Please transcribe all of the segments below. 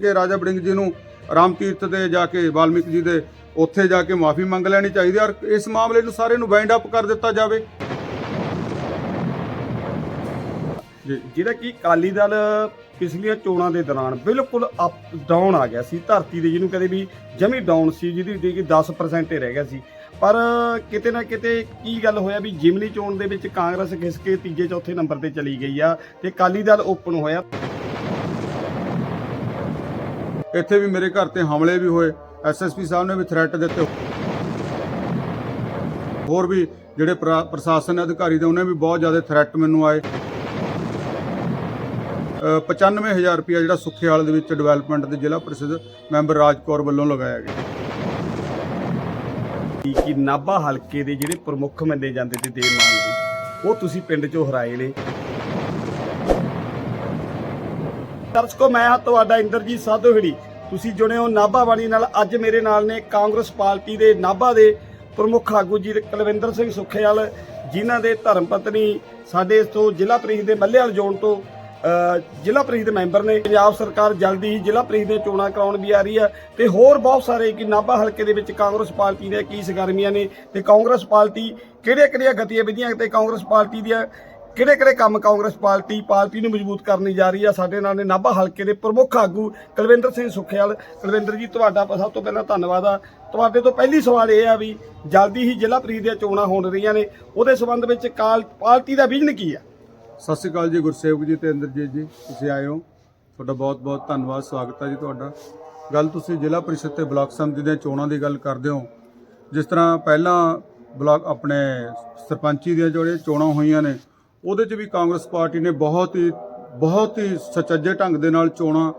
ਕਿ ਰਾਜਾ ਬੜਿੰਗ ਜੀ ਨੂੰ ਰਾਮ ਤੀਰਥ ਦੇ ਜਾ ਕੇ ਵਾਲਮੀਕ ਜੀ ਦੇ ਉੱਥੇ ਜਾ ਕੇ ਮਾਫੀ ਮੰਗ ਲੈਣੀ ਚਾਹੀਦੀ ਔਰ ਇਸ ਮਾਮਲੇ ਨੂੰ ਸਾਰੇ ਨੂੰ ਬਾਈਂਡ ਅਪ ਕਰ ਦਿੱਤਾ ਜਾਵੇ। ਜਿਹੜਾ ਕਿ ਅਕਾਲੀ ਦਲ ਪਿਛਲੀਆਂ ਚੋਣਾਂ ਦੇ ਦੌਰਾਨ ਬਿਲਕੁਲ ਅਪ ਡਾਊਨ ਆ ਗਿਆ ਸੀ, ਧਰਤੀ ਦੇ ਜਿਹਨੂੰ ਕਦੇ ਵੀ ਜਮੀ ਡਾਊਨ ਸੀ, ਜਿਹਦੀ ਕਿ 10% ਹੀ ਰਹਿ ਗਿਆ ਸੀ। ਪਰ ਕਿਤੇ ਨਾ ਕਿਤੇ ਕੀ ਗੱਲ ਹੋਇਆ ਵੀ ਜਿਮਨੀ ਚੋਣ ਦੇ ਵਿੱਚ ਕਾਂਗਰਸ ਖਿਸਕੇ ਤੀਜੇ ਚੌਥੇ ਨੰਬਰ ਤੇ ਚਲੀ ਗਈ ਆ ਤੇ ਅਕਾਲੀ ਦਲ ਓਪਨ ਹੋਇਆ। ਇੱਥੇ ਵੀ ਮੇਰੇ ਘਰ ਤੇ ਹਮਲੇ ਵੀ ਹੋਏ। ਐਸਐਸਪੀ ਸਾਹਿਬ ਨੇ ਵੀ ਥ੍ਰੈਟ ਦਿੱਤੇ। ਹੋਰ ਵੀ ਜਿਹੜੇ ਪ੍ਰਾ- ਪ੍ਰਸ਼ਾਸਨ ਅਧਿਕਾਰੀ ਦੇ ਉਹਨੇ ਵੀ ਬਹੁਤ ਜ਼ਿਆਦਾ ਥ੍ਰੈਟ ਮੈਨੂੰ ਆਏ। ਅ, 95000 ਰੁਪਇਆ ਜਿਹੜਾ ਸੁਖੇਵਾਲ ਦੇ ਵਿੱਚ ਡਿਵੈਲਪਮੈਂਟ ਦੇ ਜ਼ਿਲ੍ਹਾ ਪ੍ਰਸਿੱਧ ਮੈਂਬਰ ਰਾਜਕੌਰ ਵੱਲੋਂ ਲਗਾਇਆ ਗਿਆ। ਕਿ ਕਿ ਨਾਭਾ ਹਲਕੇ ਦੇ ਜਿਹੜੇ ਪ੍ਰਮੁੱਖ ਮੰਨੇ ਜਾਂਦੇ ਤੇ ਦੇਵ ਮਾਨ ਜੀ ਉਹ ਤੁਸੀਂ ਪਿੰਡ ਚੋਂ ਹਰਾਏ ਨੇ। ਦਰਸ਼ਕੋ, ਮੈਂ ਹਾਂ ਤੁਹਾਡਾ ਇੰਦਰਜੀਤ ਸਾਧੋਹੜੀ। ਤੁਸੀਂ ਜੁੜੇ ਹੋ ਨਾਭਾ ਬਾਣੀ ਨਾਲ। ਅੱਜ ਮੇਰੇ ਨਾਲ ਨੇ ਕਾਂਗਰਸ ਪਾਰਟੀ ਦੇ ਨਾਭਾ ਦੇ ਪ੍ਰਮੁੱਖ ਆਗੂ ਜੀ ਕੁਲਵਿੰਦਰ ਸਿੰਘ ਸੁਖੇਵਾਲ, ਜਿਨ੍ਹਾਂ ਦੇ ਧਰਮ ਪਤਨੀ ਸਾਡੇ ਇਸ ਤੋਂ ਜ਼ਿਲ੍ਹਾ ਪ੍ਰੀਸ਼ਦ ਦੇ ਮੱਲੇਵਾਲ ਜ਼ੋਨ ਤੋਂ ਜ਼ਿਲ੍ਹਾ ਪ੍ਰੀਸ਼ਦ ਮੈਂਬਰ ਨੇ। ਪੰਜਾਬ ਸਰਕਾਰ ਜਲਦੀ ਹੀ ਜ਼ਿਲ੍ਹਾ ਪ੍ਰੀਸ਼ਦ ਦੇ ਚੋਣਾਂ ਕਰਾਉਣ ਵੀ ਆ ਰਹੀ ਆ। ਤੇ ਹੋਰ ਬਹੁਤ ਸਾਰੇ ਕਿ ਨਾਭਾ ਹਲਕੇ ਦੇ ਵਿੱਚ ਕਾਂਗਰਸ ਪਾਰਟੀ ਦੀਆਂ ਕੀ ਸਰਗਰਮੀਆਂ ਨੇ ਤੇ ਕਾਂਗਰਸ ਪਾਰਟੀ ਕਿਹੜੀਆਂ ਕਿਹੜੀਆਂ ਗਤੀਵਿਧੀਆਂ ਤੇ ਕਾਂਗਰਸ ਪਾਰਟੀ ਦੀਆਂ ਕਿਹੜੇ ਕਿਹੜੇ ਕੰਮ ਕਾਂਗਰਸ ਪਾਰਟੀ ਪਾਰਟੀ ਨੂੰ ਮਜ਼ਬੂਤ ਕਰਨੀ ਜਾ ਰਹੀ ਆ? ਸਾਡੇ ਨਾਲ ਨੇ ਨਾਭਾ ਹਲਕੇ ਦੇ ਪ੍ਰਮੁੱਖ ਆਗੂ ਕੁਲਵਿੰਦਰ ਸਿੰਘ ਸੁਖਿਆਲ। ਕੁਲਵਿੰਦਰ ਜੀ, ਤੁਹਾਡਾ ਸਭ ਤੋਂ ਪਹਿਲਾਂ ਧੰਨਵਾਦ ਆ। ਤੁਹਾਡੇ ਤੋਂ ਪਹਿਲੀ ਸਵਾਲ ਇਹ ਆ ਵੀ ਜਲਦੀ ਹੀ ਜ਼ਿਲ੍ਹਾ ਪ੍ਰੀਸ਼ਦ ਦੀਆਂ ਚੋਣਾਂ ਹੋਣ ਰਹੀਆਂ ਨੇ। ਉਹਦੇ ਸੰਬੰਧ ਵਿੱਚ ਕਾਲ ਪਾਰਟੀ ਦਾ ਵਿਜ਼ਨ ਕੀ ਆ? ਸਤਿ ਸ਼੍ਰੀ ਅਕਾਲ ਜੀ, ਗੁਰਸੇਵਕ ਜੀ ਤੇ ਇੰਦਰਜੀਤ ਜੀ, ਤੁਸੀਂ ਆਏ ਹੋ। ਤੁਹਾਡਾ ਬਹੁਤ ਬਹੁਤ ਧੰਨਵਾਦ, ਸਵਾਗਤ ਹੈ ਜੀ ਤੁਹਾਡਾ। ਗੱਲ ਤੁਸੀਂ ਜ਼ਿਲ੍ਹਾ ਪ੍ਰੀਸ਼ਦ ਤੇ ਬਲਾਕ ਸਮਿਤੀ ਦੀਆਂ ਚੋਣਾਂ ਦੀ ਗੱਲ ਕਰਦੇ ਹੋ। ਜਿਸ ਤਰ੍ਹਾਂ ਪਹਿਲਾਂ ਬਲਾਕ ਆਪਣੇ ਸਰਪੰਚੀ ਦੀਆਂ ਜਿਹੜੀਆਂ ਚੋਣਾਂ ਹੋਈਆਂ ਨੇ ਉਹਦੇ 'ਚ ਵੀ ਕਾਂਗਰਸ ਪਾਰਟੀ ਨੇ ਬਹੁਤ ਹੀ ਬਹੁਤ ਹੀ ਸੁਚੱਜੇ ਢੰਗ ਦੇ ਨਾਲ ਚੋਣਾਂ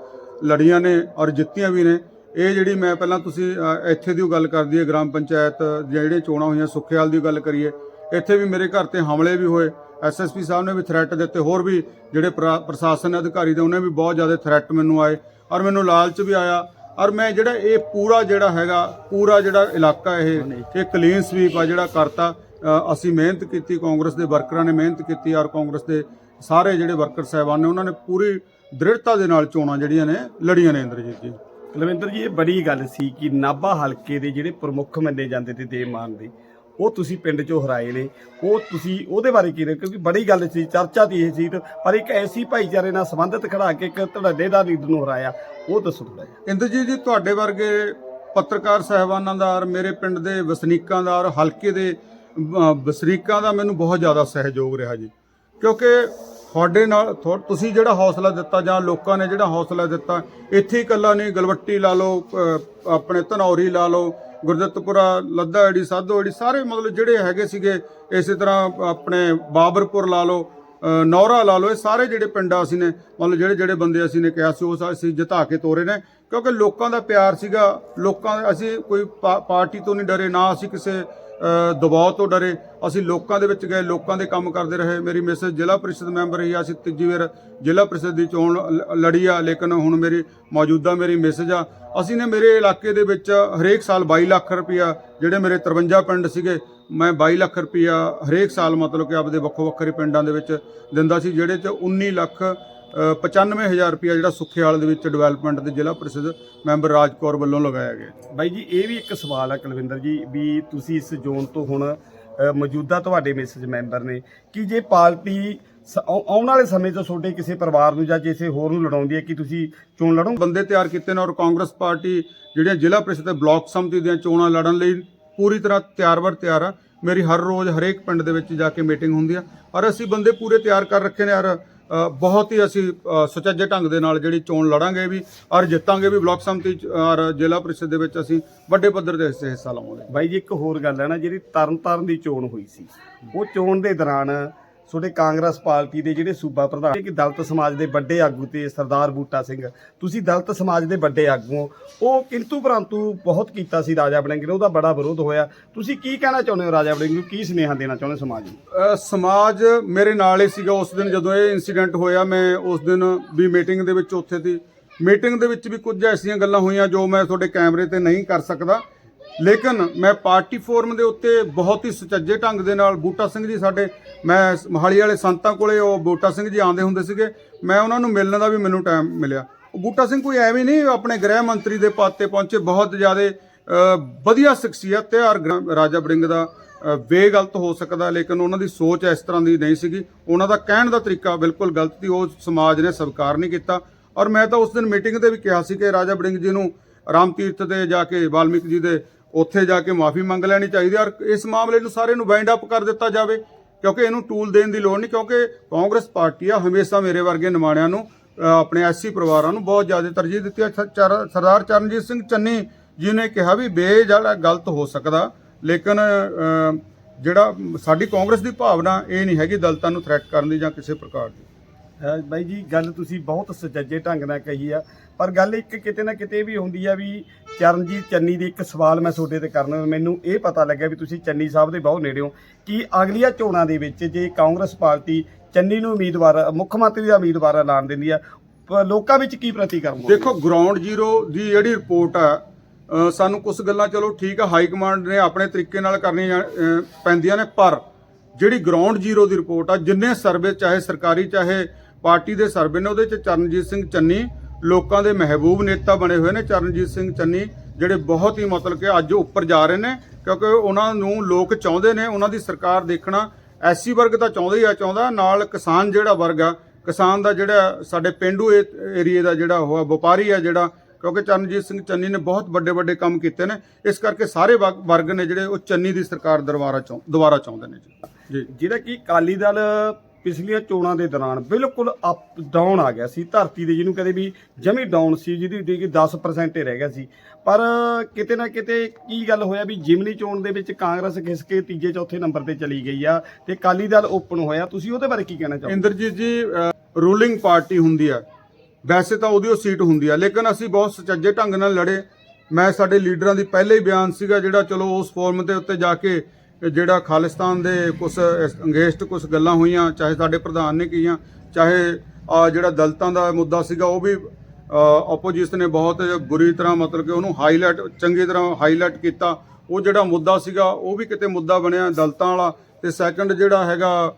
ਲੜੀਆਂ ਨੇ ਔਰ ਜਿੱਤੀਆਂ ਵੀ ਨੇ। ਇਹ ਜਿਹੜੀ ਮੈਂ ਪਹਿਲਾਂ ਤੁਸੀਂ ਇੱਥੇ ਦੀ ਉਹ ਗੱਲ ਕਰਦੀ ਹੈ ਗ੍ਰਾਮ ਪੰਚਾਇਤ ਦੀਆਂ ਜਿਹੜੀਆਂ ਚੋਣਾਂ ਹੋਈਆਂ ਸੁਖਿਆਲ ਦੀ ਗੱਲ ਕਰੀਏ ਇੱਥੇ ਵੀ ਮੇਰੇ ਘਰ ਤੇ ਹਮਲੇ ਵੀ ਹੋਏ। ਐਸਐਸਪੀ ਸਾਹਿਬ ਨੇ ਵੀ ਥ੍ਰੈਟ ਦਿੱਤੇ ਹੋਰ ਵੀ ਜਿਹੜੇ ਪ੍ਰਾ- ਪ੍ਰਸ਼ਾਸਨ ਅਧਿਕਾਰੀ ਦੇ ਉਹਨੇ ਵੀ ਬਹੁਤ ਜ਼ਿਆਦਾ ਥ੍ਰੈਟ ਮੈਨੂੰ ਆਏ ਔਰ ਮੈਨੂੰ ਲਾਲਚ ਵੀ ਆਇਆ ਔਰ ਮੈਂ ਜਿਹੜਾ ਇਹ ਪੂਰਾ ਜਿਹੜਾ ਹੈਗਾ ਪੂਰਾ ਜਿਹੜਾ ਇਲਾਕਾ ਇਹ ਇਹ ਕਲੀਨ ਸਵੀਪ ਆ ਜਿਹੜਾ ਕਰਤਾ ਅਸੀਂ ਮਿਹਨਤ ਕੀਤੀ ਕਾਂਗਰਸ ਦੇ ਵਰਕਰਾਂ ਨੇ ਮਿਹਨਤ ਕੀਤੀ ਔਰ ਕਾਂਗਰਸ ਦੇ ਸਾਰੇ ਜਿਹੜੇ ਵਰਕਰ ਸਾਹਿਬਾਨ ਨੇ ਉਹਨਾਂ ਨੇ ਪੂਰੀ ਦ੍ਰਿੜਤਾ ਦੇ ਨਾਲ ਚੋਣਾਂ ਜਿਹੜੀਆਂ ਨੇ ਲੜੀਆਂ ਨੇ ਇੰਦਰਜੀਤ ਜੀ। ਕੁਲਵਿੰਦਰ ਜੀ ਇਹ ਬੜੀ ਗੱਲ ਸੀ ਕਿ ਨਾਭਾ ਹਲਕੇ ਦੇ ਜਿਹੜੇ ਪ੍ਰਮੁੱਖ ਮੰਨੇ ਜਾਂਦੇ ਤੇ ਦੇਵ ਮਾਨ ਦੇ ਉਹ ਤੁਸੀਂ ਪਿੰਡ ਚੋਂ ਹਰਾਏ ਨੇ ਉਹ ਤੁਸੀਂ ਉਹਦੇ ਬਾਰੇ ਕੀ ਨੇ ਕਿਉਂਕਿ ਬੜੀ ਗੱਲ ਸੀ ਚਰਚਾ ਦੀ ਇਹ ਸੀ ਪਰ ਇੱਕ ਐਸੀ ਭਾਈਚਾਰੇ ਨਾਲ ਸੰਬੰਧਿਤ ਖੜਾ ਕੇ ਇੱਕ ਧੜੱਲੇ ਦਾ ਲੀਡਰ ਨੂੰ ਹਰਾਇਆ ਉਹ ਦੱਸੋ ਥੋੜਾ ਜਿਹਾ। ਇੰਦਰਜੀਤ ਜੀ ਤੁਹਾਡੇ ਵਰਗੇ ਪੱਤਰਕਾਰ ਸਹਿਬਾਨਾਂ ਦਾ ਔਰ ਮੇਰੇ ਪਿੰਡ ਦੇ ਵਸਨੀਕਾਂ ਦਾ ਔਰ ਹਲਕੇ ਦੇ ਅ, ਦਾ ਮੈਨੂੰ ਬਹੁਤ ਜ਼ਿਆਦਾ ਸਹਿਯੋਗ ਰਿਹਾ ਜੀ। ਕਿਉਂਕਿ ਤੁਹਾਡੇ ਨਾਲ ਤੁਹਾ- ਤੁਸੀਂ ਜਿਹੜਾ ਹੌਸਲਾ ਦਿੱਤਾ ਜਾਂ ਲੋਕਾਂ ਨੇ ਜਿਹੜਾ ਹੌਸਲਾ ਦਿੱਤਾ ਇੱਥੇ ਹੀ ਇਕੱਲਾ ਨਹੀਂ ਗਲਵੱਟੀ ਲਾ ਲਓ ਆਪਣੇ ਧਨੌਰੀ ਲਾ ਲਓ ਗੁਰਦਿੱਤਪੁਰਾ ਲੱਦਾ ਏੜੀ ਸਾਧੋ ਏੜੀ ਸਾਰੇ ਮਤਲਬ ਜਿਹੜੇ ਹੈਗੇ ਸੀਗੇ ਇਸੇ ਤਰ੍ਹਾਂ ਆਪਣੇ ਬਾਬਰਪੁਰ ਲਾ ਲਓ ਨੌਰਾ ਲਾ ਲਓ ਇਹ ਸਾਰੇ ਜਿਹੜੇ ਪਿੰਡਾਂ ਅਸੀਂ ਨੇ ਮਤਲਬ ਜਿਹੜੇ ਜਿਹੜੇ ਬੰਦੇ ਅਸੀਂ ਨੇ ਕਿਹਾ ਸੀ ਉਹ ਸਾ- ਅਸੀਂ ਜਿਤਾ ਕੇ ਤੋਰੇ ਨੇ। ਕਿਉਂਕਿ ਲੋਕਾਂ ਦਾ ਪਿਆਰ ਸੀਗਾ ਲੋਕਾਂ ਅਸੀਂ ਕੋਈ ਪਾ- ਪਾਰਟੀ ਤੋਂ ਨਹੀਂ ਡਰੇ ਨਾ ਅਸੀਂ ਕਿਸੇ ਦਬਾਅ ਤੋਂ ਡਰੇ। ਅਸੀਂ ਲੋਕਾਂ ਦੇ ਵਿੱਚ ਗਏ, ਲੋਕਾਂ ਦੇ ਕੰਮ ਕਰਦੇ ਰਹੇ। ਮੇਰੀ ਮਿਸਿਸ ਜ਼ਿਲ੍ਹਾ ਪ੍ਰੀਸ਼ਦ ਮੈਂਬਰ ਰਹੀ ਆ। ਅਸੀਂ ਤੀਜੀ ਵਾਰ ਜ਼ਿਲ੍ਹਾ ਪ੍ਰੀਸ਼ਦ ਦੀ ਚੋਣ ਲ- ਲੜੀ ਆ। ਲੇਕਿਨ ਹੁਣ ਮੇਰੀ ਮੌਜੂਦਾ ਮੇਰੀ ਮਿਸਜ ਆ। ਅਸੀਂ ਨੇ ਮੇਰੇ ਇਲਾਕੇ ਦੇ ਵਿੱਚ ਹਰੇਕ ਸਾਲ 22 ਲੱਖ ਰੁਪਇਆ ਜਿਹੜੇ ਮੇਰੇ 53 ਪਿੰਡ ਸੀਗੇ, ਮੈਂ 22 ਲੱਖ ਰੁਪਇਆ ਹਰੇਕ ਸਾਲ ਮਤਲਬ ਕਿ ਆਪਦੇ ਵੱਖੋ ਵੱਖਰੇ ਪਿੰਡਾਂ ਦੇ ਵਿੱਚ ਦਿੰਦਾ ਸੀ, ਜਿਹੜੇ ਚ 19 ਲੱਖ 95000 ਰੁਪਇਆ ਜਿਹੜਾ ਸੁਖੇਵਾਲ ਦੇ ਵਿੱਚ ਡਿਵੈਲਪਮੈਂਟ ਦੇ ਜ਼ਿਲ੍ਹਾ ਪ੍ਰੀਸ਼ਦ ਮੈਂਬਰ ਰਾਜਕੌਰ ਵੱਲੋਂ ਲਗਾਇਆ ਗਿਆ। ਬਾਈ ਜੀ ਇਹ ਵੀ ਇੱਕ ਸਵਾਲ ਆ ਕੁਲਵਿੰਦਰ ਜੀ ਵੀ ਤੁਸੀਂ ਇਸ ਜ਼ੋਨ ਤੋਂ ਹੁਣ ਮੌਜੂਦਾ ਤੁਹਾਡੇ ਮੈਸੇਜ ਮੈਂਬਰ ਨੇ ਕਿ ਜੇ ਪਾਰਟੀ ਆਉਣ ਵਾਲੇ ਸਮੇਂ 'ਚ ਤੁਹਾਡੇ ਕਿਸੇ ਪਰਿਵਾਰ ਨੂੰ ਜਾਂ ਕਿਸੇ ਹੋਰ ਨੂੰ ਲੜਾਉਂਦੀ ਹੈ ਕਿ ਤੁਸੀਂ ਚੋਣ ਲੜੋ ਬੰਦੇ ਤਿਆਰ ਕੀਤੇ ਨੇ ਔਰ ਕਾਂਗਰਸ ਪਾਰਟੀ ਜਿਹੜੀਆਂ ਜ਼ਿਲ੍ਹਾ ਪ੍ਰੀਸ਼ਦ ਤੇ ਬਲਾਕ ਸੰਮਤੀ ਦੀਆਂ ਚੋਣਾਂ ਲੜਨ ਲਈ ਪੂਰੀ ਤਰ੍ਹਾਂ ਤਿਆਰ-ਬਰ ਤਿਆਰ ਆ। ਮੇਰੀ ਹਰ ਰੋਜ਼ ਹਰੇਕ ਪਿੰਡ ਦੇ ਵਿੱਚ ਜਾ ਕੇ ਮੀਟਿੰਗ ਹੁੰਦੀ ਆ। ਔਰ ਅਸੀਂ ਬੰਦੇ ਪੂਰੇ ਤਿਆਰ ਕਰ ਰੱਖੇ ਨੇ ਔਰ ਬਹੁਤ ਹੀ ਅਸੀਂ ਸੁਚੱਜੇ ਢੰਗ ਦੇ ਨਾਲ ਜਿਹੜੀ ਚੋਣ ਲੜਾਂਗੇ ਵੀ ਔਰ ਜਿੱਤਾਂਗੇ ਵੀ ਬਲਾਕ ਸੰਮਤੀ ਚ, ਔਰ ਜ਼ਿਲ੍ਹਾ ਪਰਿਸ਼ਦ ਦੇ ਵਿੱਚ ਅਸੀਂ ਵੱਡੇ ਪੱਧਰ ਦੇ ਹਿੱਸੇ ਹਿੱਸਾ ਲਵਾਂਗੇ। ਬਾਈ ਜੀ, ਇੱਕ ਹੋਰ ਗੱਲ ਹੈ ਨਾ, ਜਿਹੜੀ ਤਰਨਤਾਰਨ ਦੀ ਚੋਣ ਹੋਈ ਸੀ, ਉਹ ਚੋਣ ਦੇ ਦੌਰਾਨ ਤੁਹਾਡੇ ਕਾਂਗਰਸ ਪਾਰਟੀ ਦੇ ਜਿਹੜੇ ਸੂਬਾ ਪ੍ਰਧਾਨ ਕਿ ਦਲਿਤ ਸਮਾਜ ਦੇ ਵੱਡੇ ਆਗੂ ਤੇ ਸਰਦਾਰ ਬੂਟਾ ਸਿੰਘ, ਤੁਸੀਂ ਦਲਿਤ ਸਮਾਜ ਦੇ ਵੱਡੇ ਆਗੂ ਹੋ। ਉਹ ਕਿੰਤੂ ਪਰੰਤੂ ਬਹੁਤ ਕੀਤਾ ਸੀ ਰਾਜਾ ਵੜਿੰਗ ਨੇ ਉਹਦਾ ਬੜਾ ਵਿਰੋਧ ਹੋਇਆ। ਤੁਸੀਂ ਕੀ ਕਹਿਣਾ ਚਾਹੁੰਦੇ ਹੋ ਰਾਜਾ ਵੜਿੰਗ ਨੂੰ? ਕੀ ਸੁਨੇਹਾ ਦੇਣਾ ਚਾਹੁੰਦੇ ਹੋ ਸਮਾਜ ਨੂੰ? ਸਮਾਜ ਮੇਰੇ ਨਾਲ ਹੀ ਸੀਗਾ। ਉਸ ਦਿਨ ਜਦੋਂ ਇਹ ਇਨਸੀਡੈਂਟ ਹੋਇਆ, ਮੈਂ ਉਸ ਦਿਨ ਵੀ ਮੀਟਿੰਗ ਦੇ ਵਿੱਚ ਉੱਥੇ ਸੀ। ਮੀਟਿੰਗ ਦੇ ਵਿੱਚ ਵੀ ਕੁਝ ਐਸੀਆਂ ਗੱਲਾਂ ਹੋਈਆਂ ਜੋ ਮੈਂ ਤੁਹਾਡੇ ਕੈਮਰੇ ਤੇ ਨਹੀਂ ਕਰ ਸਕਦਾ। ਲੇਕਿਨ ਮੈਂ ਪਾਰਟੀ ਫੋਰਮ ਦੇ ਉੱਤੇ ਬਹੁਤ ਹੀ ਸੁਚੱਜੇ ਢੰਗ ਦੇ ਨਾਲ ਬੂਟਾ ਸਿੰਘ ਜੀ ਸਾਡੇ ਮੈਂ ਮੋਹਾਲੀ ਵਾਲੇ ਸੰਤਾਂ ਕੋਲੇ ਉਹ ਬੂਟਾ ਸਿੰਘ ਜੀ ਆਉਂਦੇ ਹੁੰਦੇ ਸੀਗੇ ਮੈਂ ਉਹਨਾਂ ਨੂੰ ਮਿਲਣ ਦਾ ਵੀ ਮੈਨੂੰ ਟਾਈਮ ਮਿਲਿਆ। ਬੂਟਾ ਸਿੰਘ ਕੋਈ ਐਵੇਂ ਨਹੀਂ ਆਪਣੇ ਗ੍ਰਹਿ ਮੰਤਰੀ ਦੇ ਪਦ ਤੇ ਪਹੁੰਚੇ ਬਹੁਤ ਜ਼ਿਆਦਾ ਵਧੀਆ ਸ਼ਖਸੀਅਤ ਤੇ ਔਰ ਗ੍ਰਾ- ਰਾਜਾ ਬੜਿੰਗ ਦਾ ਅ, ਵੇ ਗਲਤ ਹੋ ਸਕਦਾ ਲੇਕਿਨ ਉਹਨਾਂ ਦੀ ਸੋਚ ਇਸ ਤਰ੍ਹਾਂ ਦੀ ਨਹੀਂ ਸੀਗੀ। ਉਹਨਾਂ ਦਾ ਕਹਿਣ ਦਾ ਤਰੀਕਾ ਬਿਲਕੁਲ ਗਲਤ ਸੀ ਉਹ ਸਮਾਜ ਨੇ ਸਵੀਕਾਰ ਨਹੀਂ ਕੀਤਾ। ਔਰ ਮੈਂ ਤਾਂ ਉਸ ਦਿਨ ਮੀਟਿੰਗ ਤੇ ਵੀ ਕਿਹਾ ਸੀ ਕਿ ਰਾਜਾ ਬੜਿੰਗ ਜੀ ਨੂੰ ਰਾਮ ਤੀਰਥ ਤੇ ਜਾ ਕੇ ਵਾਲਮੀਕ ਜੀ ਦੇ ਉੱਥੇ ਜਾ ਕੇ ਮਾਫੀ ਮੰਗ ਲੈਣੀ ਚਾਹੀਦੀ ਔਰ ਇਸ ਮਾਮਲੇ ਨੂੰ ਸਾਰੇ ਨੂੰ ਬਾਈਂਡ ਅਪ ਕਰ ਦਿੱਤਾ ਜਾਵੇ। ਕਿਉਂਕਿ ਇਹਨੂੰ ਟੂਲ ਦੇਣ ਦੀ ਲੋੜ ਨਹੀਂ, ਕਿਉਂਕਿ ਕਾਂਗਰਸ ਪਾਰਟੀ ਆ, ਹਮੇਸ਼ਾ ਮੇਰੇ ਵਰਗੇ ਨਿਮਾਣਿਆਂ ਨੂੰ ਆਪਣੇ ਐਸਸੀ ਪਰਿਵਾਰਾਂ ਨੂੰ ਬਹੁਤ ਜ਼ਿਆਦਾ ਤਰਜੀਹ ਦਿੱਤੀ ਹੈ ਸ- ਚਰ- ਸਰਦਾਰ ਚਰਨਜੀਤ ਸਿੰਘ ਚੰਨੀ ਜੀ ਨੇ ਕਿਹਾ ਵੀ ਬੇ ਜਿਹੜਾ ਗਲਤ ਹੋ ਸਕਦਾ। ਲੇਕਿਨ ਜਿਹੜਾ ਸਾਡੀ ਕਾਂਗਰਸ ਦੀ ਭਾਵਨਾ ਇਹ ਨਹੀਂ ਹੈਗੀ ਦਲਤਾਂ ਨੂੰ ਥ੍ਰੈਟ ਕਰਨ ਦੀ ਜਾਂ ਕਿਸੇ ਪ੍ਰਕਾਰ ਦੀ। ਬਾਈ ਜੀ, ਗੱਲ ਤੁਸੀਂ ਬਹੁਤ ਸੁਚੱਜੇ ਢੰਗ ਨਾਲ ਕਹੀ ਆ, ਪਰ ਗੱਲ ਇੱਕ ਕਿਤੇ ਨਾ ਕਿਤੇ ਵੀ ਹੁੰਦੀ ਆ ਵੀ ਚਰਨਜੀਤ ਚੰਨੀ ਦੇ ਇੱਕ ਸਵਾਲ ਮੈਂ ਤੁਹਾਡੇ ਤੇ ਕਰਨਾ, ਮੈਨੂੰ ਇਹ ਪਤਾ ਲੱਗਿਆ ਵੀ ਤੁਸੀਂ ਚੰਨੀ ਸਾਹਿਬ ਦੇ ਬਹੁਤ ਨੇੜੇ ਹੋ, ਕਿ ਅਗਲੀਆਂ ਚੋਣਾਂ ਦੇ ਵਿੱਚ ਜੇ ਕਾਂਗਰਸ ਪਾਰਟੀ ਚੰਨੀ ਨੂੰ ਉਮੀਦਵਾਰ, ਮੁੱਖ ਮੰਤਰੀ ਦਾ ਉਮੀਦਵਾਰ ਐਲਾਨ ਦਿੰਦੀ ਆ ਲੋਕਾਂ ਵਿੱਚ ਕੀ ਪ੍ਰਤੀਕਰਮ ਦੇਖੋ ਗਰਾਊਂਡ ਜ਼ੀਰੋ ਦੀ ਜਿਹੜੀ ਰਿਪੋਰਟ ਆ ਸਾਨੂੰ ਕੁਝ ਗੱਲਾਂ, ਚਲੋ ਠੀਕ ਆ ਹਾਈ ਕਮਾਂਡ ਨੇ ਆਪਣੇ ਤਰੀਕੇ ਨਾਲ ਕਰਨੀਆਂ ਪੈਂਦੀਆਂ ਨੇ, ਪਰ ਜਿਹੜੀ ਗਰਾਊਂਡ ਜ਼ੀਰੋ ਦੀ ਰਿਪੋਰਟ ਆ, ਜਿੰਨੇ ਸਰਵੇ ਚਾਹੇ ਸਰਕਾਰੀ, ਚਾਹੇ ਪਾਰਟੀ ਦੇ ਸਰਵੇ ਨੇ ਉਹਦੇ ਚ ਚਰਨਜੀਤ ਸਿੰਘ ਚੰਨੀ ਲੋਕਾਂ ਦੇ ਮਹਿਬੂਬ ਨੇਤਾ ਬਣੇ ਹੋਏ ਨੇ ਚਰਨਜੀਤ ਸਿੰਘ ਚੰਨੀ ਜਿਹੜੇ ਬਹੁਤ ਹੀ ਮਤਲਬ ਕਿ ਅੱਜ ਉੱਪਰ ਜਾ ਰਹੇ ਨੇ ਕਿਉਂਕਿ ਉਹਨਾਂ ਨੂੰ ਲੋਕ ਚਾਹੁੰਦੇ ਨੇ ਉਹਨਾਂ ਦੀ ਸਰਕਾਰ ਦੇਖਣਾ ਐਸੀ ਵਰਗ ਤਾਂ ਚਾਹੁੰਦਾ ਹੀ ਆ ਚਾਹੁੰਦਾ ਨਾਲ ਕਿਸਾਨ ਜਿਹੜਾ ਵਰਗ ਆ ਕਿਸਾਨ ਦਾ ਜਿਹੜਾ ਸਾਡੇ ਪਿੰਡੂ ਏਰੀਏ ਦਾ ਜਿਹੜਾ ਉਹ ਆ, ਵਪਾਰੀ ਆ ਜਿਹੜਾ ਕਿਉਂਕਿ ਚਰਨਜੀਤ ਸਿੰਘ ਚੰਨੀ ਨੇ ਬਹੁਤ ਵੱਡੇ ਵੱਡੇ ਕੰਮ ਕੀਤੇ ਨੇ ਇਸ ਕਰਕੇ ਸਾਰੇ ਵਗ- ਵਰਗ ਨੇ ਜਿਹੜੇ ਉਹ ਚੰਨੀ ਦੀ ਸਰਕਾਰ ਦਰਬਾਰਾ ਚਾਹੁੰ ਦੁਬਾਰਾ ਚਾਹੁੰਦੇ ਨੇ ਜੀ। ਜੀ। ਜਿਹੜਾ ਕਿ ਅਕਾਲੀ ਦਲ ਪਿਛਲੀਆਂ ਚੋਣਾਂ ਦੇ ਦੌਰਾਨ ਬਿਲਕੁਲ ਅਪ ਡਾਊਨ ਆ ਗਿਆ ਸੀ, ਧਰਤੀ ਦੇ ਜਿਹਨੂੰ ਕਹਿੰਦੇ ਵੀ ਜਮੀ ਡਾਊਨ ਸੀ, ਜਿਹਦੀ ਦੀ ਕਿ 10% ਹੀ ਰਹਿ ਗਿਆ ਸੀ। ਪਰ ਕਿਤੇ ਨਾ ਕਿਤੇ ਕੀ ਗੱਲ ਹੋਇਆ ਵੀ ਜਿਮਨੀ ਚੋਣ ਦੇ ਵਿੱਚ ਕਾਂਗਰਸ ਖਿਸ ਕੇ ਤੀਜੇ ਚੌਥੇ ਨੰਬਰ ਤੇ ਚਲੀ ਗਈ ਆ ਤੇ ਅਕਾਲੀ ਦਲ ਓਪਨ ਹੋਇਆ। ਤੁਸੀਂ ਉਹਦੇ ਬਾਰੇ ਕੀ ਕਹਿਣਾ ਚਾਹੋ ਇੰਦਰਜੀਤ ਜੀ ਰੂਲਿੰਗ ਪਾਰਟੀ ਹੁੰਦੀ ਆ। ਵੈਸੇ ਤਾਂ ਉਹਦੀ ਉਹ ਸੀਟ ਹੁੰਦੀ ਆ, ਲੇਕਿਨ ਅਸੀਂ ਬਹੁਤ ਸੁਚੱਜੇ ਢੰਗ ਨਾਲ ਲੜੇ। ਮੈਂ ਸਾਡੇ ਲੀਡਰਾਂ ਦੀ ਪਹਿਲੇ ਹੀ ਬਿਆਨ ਸੀਗਾ ਜਿਹੜਾ ਚਲੋ ਉਸ ਫੋਰਮ ਦੇ ਉੱਤੇ ਜਾ ਕੇ ਜਿਹੜਾ ਖਾਲਿਸਤਾਨ ਦੇ ਕੁਝ ਅੰਗੇਸਟ ਕੁਝ ਗੱਲਾਂ ਹੋਈਆਂ, ਚਾਹੇ ਸਾਡੇ ਪ੍ਰਧਾਨ ਨੇ ਕੀਆਂ, ਚਾਹੇ ਆ ਜਿਹੜਾ ਦਲਤਾਂ ਦਾ ਮੁੱਦਾ ਸੀਗਾ, ਉਹ ਵੀ ਆਪੋਜੀਸ਼ਨ ਨੇ ਬਹੁਤ ਬੁਰੀ ਤਰ੍ਹਾਂ ਮਤਲਬ ਕਿ ਉਹਨੂੰ ਹਾਈਲਾਈਟ ਚੰਗੀ ਤਰ੍ਹਾਂ ਹਾਈਲਾਈਟ ਕੀਤਾ। ਉਹ ਜਿਹੜਾ ਮੁੱਦਾ ਸੀਗਾ, ਉਹ ਵੀ ਕਿਤੇ ਮੁੱਦਾ ਬਣਿਆ ਦਲਤਾਂ ਵਾਲਾ। ਤੇ ਸੈਕੰਡ ਜਿਹੜਾ ਹੈਗਾ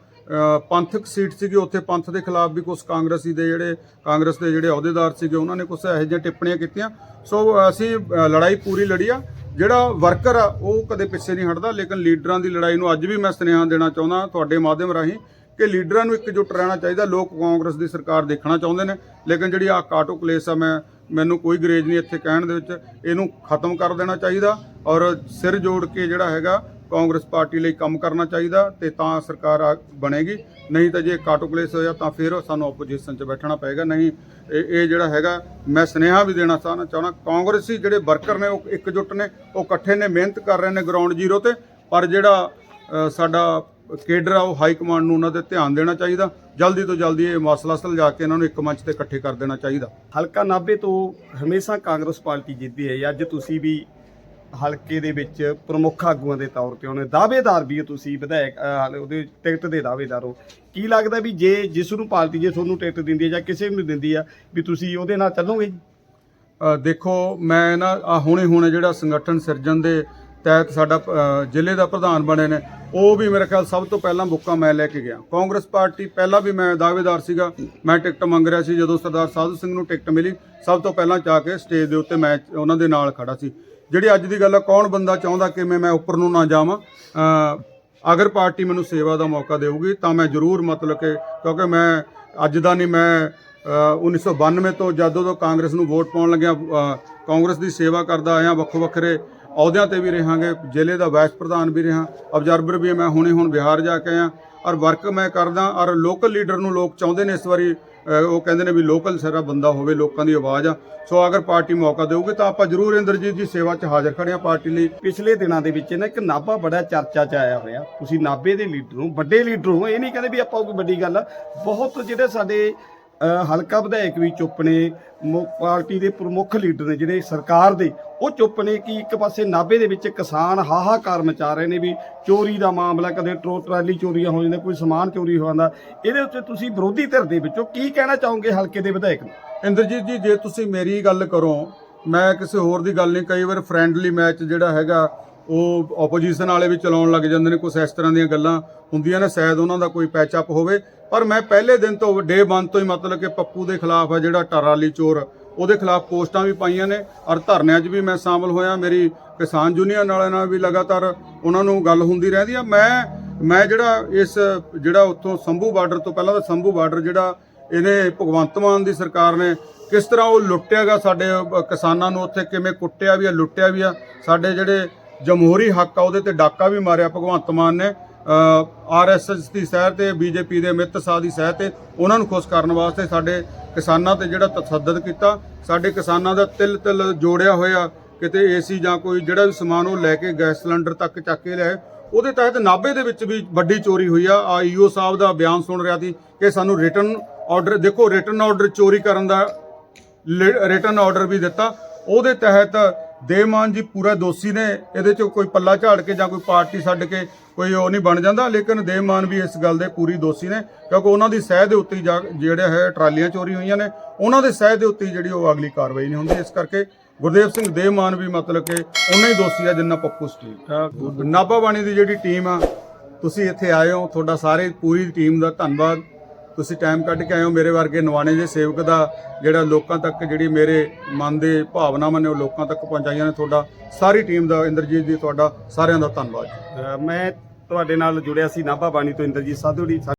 ਪੰਥਕ ਸੀਟ ਸੀਗੀ, ਉੱਥੇ ਪੰਥ ਦੇ ਖਿਲਾਫ ਵੀ ਕੁਝ ਕਾਂਗਰਸੀ ਦੇ ਜਿਹੜੇ, ਕਾਂਗਰਸ ਦੇ ਜਿਹੜੇ ਅਹੁਦੇਦਾਰ ਸੀਗੇ, ਉਹਨਾਂ ਨੇ ਕੁਝ ਇਹੋ ਜਿਹੀਆਂ ਟਿੱਪਣੀਆਂ ਕੀਤੀਆਂ। ਸੋ ਅਸੀਂ ਲੜਾਈ ਪੂਰੀ ਲੜੀ ਆ। ਜਿਹੜਾ ਵਰਕਰ ਆ, ਉਹ ਕਦੇ ਪਿੱਛੇ ਨਹੀਂ ਹਟਦਾ, ਲੇਕਿਨ ਲੀਡਰਾਂ ਦੀ ਲੜਾਈ ਨੂੰ ਅੱਜ ਵੀ ਮੈਂ ਸੁਨੇਹਾ ਦੇਣਾ ਚਾਹੁੰਦਾ, ਤੁਹਾਡੇ ਮਾਧਿਅਮ ਰਾਹੀਂ ਕਿ ਲੀਡਰਾਂ ਨੂੰ ਇਕਜੁੱਟ ਰਹਿਣਾ ਚਾਹੀਦਾ, ਲੋਕ ਕਾਂਗਰਸ ਦੀ ਸਰਕਾਰ ਦੇਖਣਾ ਚਾਹੁੰਦੇ ਨੇ, ਲੇਕਿਨ ਜਿਹੜੀ ਆ ਕਾਟੋ ਕਲੇਸ ਆ, ਮੈਂ, ਮੈਨੂੰ ਕੋਈ ਗਰੇਜ ਨਹੀਂ ਇੱਥੇ ਕਹਿਣ ਦੇ ਵਿੱਚ, ਇਹਨੂੰ ਖਤਮ ਕਰ ਦੇਣਾ ਚਾਹੀਦਾ ਔਰ ਸਿਰ ਜੋੜ ਕੇ ਜਿਹੜਾ ਹੈਗਾ ਕਾਂਗਰਸ ਪਾਰਟੀ ਲਈ ਕੰਮ ਕਰਨਾ ਚਾਹੀਦਾ ਤੇ ਤਾਂ ਸਰਕਾਰ ਬਣੇਗੀ। ਨਹੀਂ ਤਾਂ ਜੇ ਕਾਟੋ ਕਲੇਸ ਹੋਇਆ ਤਾਂ ਫਿਰ ਸਾਨੂੰ ਆਪੋਜੀਸ਼ਨ 'ਚ ਬੈਠਣਾ ਪਏਗਾ। ਨਹੀਂ, ਇਹ ਜਿਹੜਾ ਹੈਗਾ, ਮੈਂ ਸੁਨੇਹਾ ਵੀ ਦੇਣਾ ਚਾਹਣਾ ਚਾਹਣਾ ਕਾਂਗਰਸੀ ਜਿਹੜੇ ਵਰਕਰ ਨੇ, ਉਹ ਇਕਜੁੱਟ ਨੇ, ਉਹ ਇਕੱਠੇ ਨੇ, ਮਿਹਨਤ ਕਰ ਰਹੇ ਨੇ ਗਰਾਊਂਡ ਜ਼ੀਰੋ ਤੇ, ਪਰ ਜਿਹੜਾ ਸਾਡਾ ਕੇਡਰ ਆ, ਉਹ ਹਾਈ ਕਮਾਂਡ ਨੂੰ ਉਹਨਾਂ ਤੇ ਧਿਆਨ ਦੇਣਾ ਚਾਹੀਦਾ। ਜਲਦੀ ਤੋਂ ਜਲਦੀ ਇਹ ਮਸਲਾ ਸੁਲਝਾ ਕੇ ਇਹਨਾਂ ਨੂੰ ਇੱਕ ਮੰਚ ਤੇ ਇਕੱਠੇ ਕਰ ਦੇਣਾ ਚਾਹੀਦਾ। ਹਲਕਾ ਨਾਭੇ ਤੋਂ ਹਮੇਸ਼ਾ ਕਾਂਗਰਸ ਪਾਰਟੀ ਜਿੱਤਦੀ ਹੈ, ਅੱਜ ਤੁਸੀਂ ਵੀ ਹਲਕੇ ਦੇ ਵਿੱਚ ਪ੍ਰਮੁੱਖ ਆਗੂਆਂ ਦੇ ਤੌਰ ਤੇ ਉਹਨੇ ਦਾਅਵੇਦਾਰ ਵੀ ਹੋ ਤੁਸੀਂ ਵਿਧਾਇਕ ਅਹ, ਉਹਦੇ ਟਿਕਟ ਦੇ ਦਾਅਵੇਦਾਰ ਹੋ। ਕੀ ਲੱਗਦਾ ਵੀ ਜੇ ਜਿਸ ਨੂੰ ਪਾਰਟੀ ਜੇ ਤੁਹਾਨੂੰ ਟਿਕਟ ਦਿੰਦੀ ਹੈ ਜਾਂ ਕਿਸੇ ਨੂੰ ਦਿੰਦੀ ਆ ਵੀ ਤੁਸੀਂ ਉਹਦੇ ਨਾਲ ਚੱਲੋਗੇ? ਜੀ? ਅ, ਦੇਖੋ ਮੈਂ ਨਾ ਆ ਹੁਣੇ ਹੁਣੇ ਜਿਹੜਾ ਸੰਗਠਨ ਸਿਰਜਣ ਦੇ ਤਹਿਤ ਸਾਡਾ ਅ, ਜ਼ਿਲ੍ਹੇ ਦਾ ਪ੍ਰਧਾਨ ਬਣੇ ਨੇ ਉਹ ਵੀ ਮੇਰੇ ਖਿਆਲ ਸਭ ਤੋਂ ਪਹਿਲਾਂ ਬੁੱਕਾ ਮੈਂ ਲੈ ਕੇ ਗਿਆ। ਕਾਂਗਰਸ ਪਾਰਟੀ ਪਹਿਲਾਂ ਵੀ ਮੈਂ ਦਾਅਵੇਦਾਰ ਸੀਗਾ ਮੈਂ ਟਿਕਟ ਮੰਗ ਰਿਹਾ ਸੀ ਜਦੋਂ ਸਰਦਾਰ ਸਾਧੂ ਸਿੰਘ ਨੂੰ ਟਿਕਟ ਮਿਲੀ ਸਭ ਤੋਂ ਪਹਿਲਾਂ ਜਾ ਕੇ ਸਟੇਜ ਦੇ ਉੱਤੇ ਮੈਂ ਉਹਨਾਂ ਦੇ ਨਾਲ ਖੜਾ ਸੀ। ਜਿਹੜੀ ਅੱਜ ਦੀ ਗੱਲ ਆ ਕੌਣ ਬੰਦਾ ਚਾਹੁੰਦਾ ਕਿ ਮੈਂ ਮੈਂ ਉੱਪਰ ਨੂੰ ਨਾ ਜਾਵਾਂ? ਅਗਰ ਪਾਰਟੀ ਮੈਨੂੰ ਸੇਵਾ ਦਾ ਮੌਕਾ ਦੇਊਗੀ ਤਾਂ ਮੈਂ ਜ਼ਰੂਰ ਮਤਲਬ ਕਿ ਕਿਉਂਕਿ ਮੈਂ ਅੱਜ ਦਾ ਨਹੀਂ ਮੈਂ ਅ, 1992 ਤੋਂ ਜਦੋਂ ਤੋਂ ਕਾਂਗਰਸ ਨੂੰ ਵੋਟ ਪਾਉਣ ਲੱਗਿਆ ਕਾਂਗਰਸ ਦੀ ਸੇਵਾ ਕਰਦਾ ਆਇਆ ਵੱਖੋ ਵੱਖਰੇ ਅਹੁਦਿਆਂ ਤੇ ਵੀ ਰਹਾਂਗੇ ਜ਼ਿਲ੍ਹੇ ਦਾ ਵਾਈਸ ਪ੍ਰਧਾਨ ਵੀ ਰਿਹਾ ਅਬਜ਼ਰਵਰ ਵੀ ਮੈਂ ਹੁਣੇ ਹੁਣ ਬਿਹਾਰ ਜਾ ਕੇ ਆਇਆ। ਔਰ ਵਰਕ ਮੈਂ ਕਰਦਾ ਔਰ ਲੋਕਲ ਲੀਡਰ ਨੂੰ ਲੋਕ ਚਾਹੁੰਦੇ ਨੇ ਇਸ ਵਾਰੀ ਉਹ ਕਹਿੰਦੇ ਨੇ ਵੀ ਲੋਕਲ ਸਾਰਾ ਬੰਦਾ ਹੋਵੇ, ਲੋਕਾਂ ਦੀ ਆਵਾਜ਼ ਆ। ਸੋ ਅਗਰ ਪਾਰਟੀ ਮੌਕਾ ਦੇਊਗੀ ਤਾਂ ਆਪਾਂ ਜ਼ਰੂਰ ਇੰਦਰਜੀਤ ਜੀ ਸੇਵਾ 'ਚ ਹਾਜ਼ਰ ਖੜੇ ਹਾਂ ਪਾਰਟੀ ਲਈ। ਪਿਛਲੇ ਦਿਨਾਂ ਦੇ ਵਿੱਚ ਨਾ ਇੱਕ ਨਾਭਾ ਬੜਾ ਚਰਚਾ 'ਚ ਆਇਆ ਹੋਇਆ। ਤੁਸੀਂ ਨਾਭੇ ਦੇ ਲੀਡਰ ਹੋ, ਵੱਡੇ ਲੀਡਰ ਹੋ, ਇਹ ਨਹੀਂ ਕਹਿੰਦੇ ਵੀ ਆਪਾਂ ਕੋਈ ਵੱਡੀ ਗੱਲ ਆ। ਬਹੁਤ ਜਿਹੜੇ ਸਾਡੇ ਹਲਕਾ ਵਿਧਾਇਕ ਵੀ ਚੁੱਪ ਨੇ ਮੁ- ਪਾਰਟੀ ਦੇ ਪ੍ਰਮੁੱਖ ਲੀਡਰ ਨੇ ਜਿਹੜੇ ਸਰਕਾਰ ਦੇ, ਉਹ ਚੁੱਪ ਨੇ ਕਿ ਇੱਕ ਪਾਸੇ ਨਾਭੇ ਦੇ ਵਿੱਚ ਕਿਸਾਨ ਹਾਹਾਕਾਰ ਮਚਾ ਰਹੇ ਨੇ ਵੀ ਚੋਰੀ ਦਾ ਮਾਮਲਾ, ਕਦੇ ਟਰੋ, ਟਰਾਲੀ ਚੋਰੀਆਂ ਹੋ ਜਾਂਦੀਆਂ, ਕੋਈ ਸਮਾਨ ਚੋਰੀ ਹੋ ਜਾਂਦਾ। ਇਹਦੇ ਉੱਤੇ ਤੁਸੀਂ ਵਿਰੋਧੀ ਧਿਰ ਦੇ ਵਿੱਚੋਂ ਕੀ ਕਹਿਣਾ ਚਾਹੋਗੇ ਹਲਕੇ ਦੇ ਵਿਧਾਇਕ ਨੂੰ? ਇੰਦਰਜੀਤ ਜੀ, ਜੇ ਤੁਸੀਂ ਮੇਰੀ ਗੱਲ ਕਰੋ, ਮੈਂ ਕਿਸੇ ਹੋਰ ਦੀ ਗੱਲ ਨਹੀਂ, ਕਈ ਵਾਰ ਫਰੈਂਡਲੀ ਮੈਚ ਜਿਹੜਾ ਹੈਗਾ ਉਹ ਆਪੋਜੀਸ਼ਨ ਵਾਲੇ ਵੀ ਚਲਾਉਣ ਲੱਗ ਜਾਂਦੇ ਨੇ ਕੁਝ ਇਸ ਤਰ੍ਹਾਂ ਦੀਆਂ ਗੱਲਾਂ ਹੁੰਦੀਆਂ ਨੇ, ਸ਼ਾਇਦ ਉਹਨਾਂ ਦਾ ਕੋਈ ਪੈਚ ਅਪ ਹੋਵੇ। ਪਰ ਮੈਂ ਪਹਿਲੇ ਦਿਨ ਤੋਂ ਡੇ 1 ਤੋਂ ਹੀ ਮਤਲਬ ਕਿ ਪੱਪੂ ਦੇ ਖਿਲਾਫ ਆ ਜਿਹੜਾ ਟਰਾਲੀ ਚੋਰ, ਉਹਦੇ ਖਿਲਾਫ ਪੋਸਟਾਂ ਵੀ ਪਾਈਆਂ ਨੇ। ਔਰ ਧਰਨਿਆਂ 'ਚ ਵੀ ਮੈਂ ਸ਼ਾਮਲ ਹੋਇਆ, ਮੇਰੀ ਕਿਸਾਨ ਯੂਨੀਅਨ ਵਾਲਿਆਂ ਨਾਲ ਵੀ ਲਗਾਤਾਰ ਉਹਨਾਂ ਨੂੰ ਗੱਲ ਹੁੰਦੀ ਰਹਿੰਦੀ ਆ। ਮੈਂ ਮੈਂ ਜਿਹੜਾ ਇਸ, ਜਿਹੜਾ ਉੱਥੋਂ ਸੰਭੂ ਬਾਰਡਰ ਤੋਂ ਪਹਿਲਾਂ ਤਾਂ ਸੰਭੂ ਬਾਰਡਰ ਜਿਹੜਾ ਇਹਨੇ ਭਗਵੰਤ ਮਾਨ ਦੀ ਸਰਕਾਰ ਨੇ ਕਿਸ ਤਰ੍ਹਾਂ ਉਹ ਲੁੱਟਿਆਗਾ ਸਾਡੇ ਕਿਸਾਨਾਂ ਨੂੰ, ਉੱਥੇ ਕਿਵੇਂ ਕੁੱਟਿਆ ਵੀ ਆ, ਲੁੱਟਿਆ ਵੀ ਆ। ਸਾਡੇ ਜਿਹੜੇ ਜਮਹੂਰੀ ਹੱਕ ਆ, ਉਹਦੇ ਤੇ ਡਾਕਾ ਵੀ ਮਾਰਿਆ ਭਗਵੰਤ ਮਾਨ ਨੇ। ਆਰਐਸਐਸ ਦੀ ਸਹਿਰ ਤੇ ਬੀਜੇਪੀ ਦੇ ਮਿੱਤ ਸਾਹ ਦੀ ਸਹਿਰ ਤੇ, ਉਹਨਾਂ ਨੂੰ ਖੁਸ਼ ਕਰਨ ਵਾਸਤੇ ਸਾਡੇ ਕਿਸਾਨਾਂ ਤੇ ਜਿਹੜਾ ਤਸੱਦਦ ਕੀਤਾ। ਸਾਡੇ ਕਿਸਾਨਾਂ ਦਾ ਤਿਲ ਤਿਲ ਜੋੜਿਆ ਹੋਇਆ, ਕਿਤੇ ਏਸੀ ਜਾਂ ਕੋਈ ਜਿਹੜਾ ਵੀ ਸਮਾਨ ਉਹ ਲੈ ਕੇ ਗੈਸ ਸਿਲੰਡਰ ਤੱਕ ਚੱਕ ਕੇ ਲਿਆਏ। ਉਹਦੇ ਤਹਿਤ ਨਾਭੇ ਦੇ ਵਿੱਚ ਵੀ ਵੱਡੀ ਚੋਰੀ ਹੋਈ ਆ। ਆ ਈਓ ਸਾਹਿਬ ਦਾ ਬਿਆਨ ਸੁਣ ਰਿਹਾ ਸੀ ਕਿ ਸਾਨੂੰ ਰਿਟਰਨ ਆਰਡਰ, ਦੇਖੋ, ਰਿਟਰਨ ਆਰਡਰ ਚੋਰੀ ਕਰਨ ਦਾ ਰਿਟਰਨ ਆਰਡਰ ਵੀ ਦਿੱਤਾ। ਉਹਦੇ ਤਹਿਤ ਦੇਮਾਨ ਜੀ ਪੂਰਾ ਦੋਸ਼ੀ ਨੇ ਇਹਦੇ ਚ ਕੋਈ ਪੱਲਾ ਝਾੜ ਕੇ ਜਾਂ ਕੋਈ ਪਾਰਟੀ ਛੱਡ ਕੇ ਕੋਈ ਉਹ ਨਹੀਂ ਬਣ ਜਾਂਦਾ ਲੇਕਿਨ ਦੇਮਾਨ ਵੀ ਇਸ ਗੱਲ ਦੇ ਪੂਰੀ ਦੋਸ਼ੀ ਨੇ ਕਿਉਂਕਿ ਉਹਨਾਂ ਦੀ ਸਹਿ ਦੇ ਉੱਤੇ ਜਿਹੜੇ ਹੈ ਟਰਾਲੀਆਂ ਚੋਰੀ ਹੋਈਆਂ ਨੇ ਉਹਨਾਂ ਦੇ ਸਹਿ ਦੇ ਉੱਤੇ ਜਿਹੜੀ ਉਹ ਅਗਲੀ ਕਾਰਵਾਈ ਨਹੀਂ ਹੁੰਦੀ ਇਸ ਕਰਕੇ ਗੁਰਦੇਵ ਸਿੰਘ ਦੇਮਾਨ ਵੀ ਮਤਲਬ ਕਿ ਉਹਨਾਂ ਹੀ ਦੋਸ਼ੀ ਆ ਜਿੰਨਾ ਪੱਪੂ ਸਟੀਲ ਨਾਭਾ ਬਾਣੀ ਦੀ ਜਿਹੜੀ ਟੀਮ ਆ ਤੁਸੀਂ ਇੱਥੇ ਆਏ ਹੋ ਤੁਹਾਡਾ ਸਾਰੇ ਪੂਰੀ ਟੀਮ ਦਾ ਧੰਨਵਾਦ। ਤੁਸੀਂ ਟਾਈਮ ਕੱਢ ਕੇ ਆਏ ਹੋ, ਮੇਰੇ ਵਰਗੇ ਨਵਾਣੇ ਦੇ ਸੇਵਕ ਦਾ ਜਿਹੜਾ ਲੋਕਾਂ ਤੱਕ ਜਿਹੜੀ ਮੇਰੇ ਮਨ ਦੇ ਭਾਵਨਾਵਾਂ ਨੇ ਉਹ ਲੋਕਾਂ ਤੱਕ ਪਹੁੰਚਾਈਆਂ ਨੇ ਤੁਹਾਡਾ, ਸਾਰੀ ਟੀਮ ਦਾ, ਇੰਦਰਜੀਤ ਜੀ, ਤੁਹਾਡਾ ਸਾਰਿਆਂ ਦਾ ਧੰਨਵਾਦ ਮੈਂ ਤੁਹਾਡੇ ਨਾਲ ਜੁੜਿਆ ਸੀ ਨਾਭਾ ਬਾਣੀ ਤੋਂ, ਇੰਦਰਜੀਤ ਸਾਧੂ ਜੀ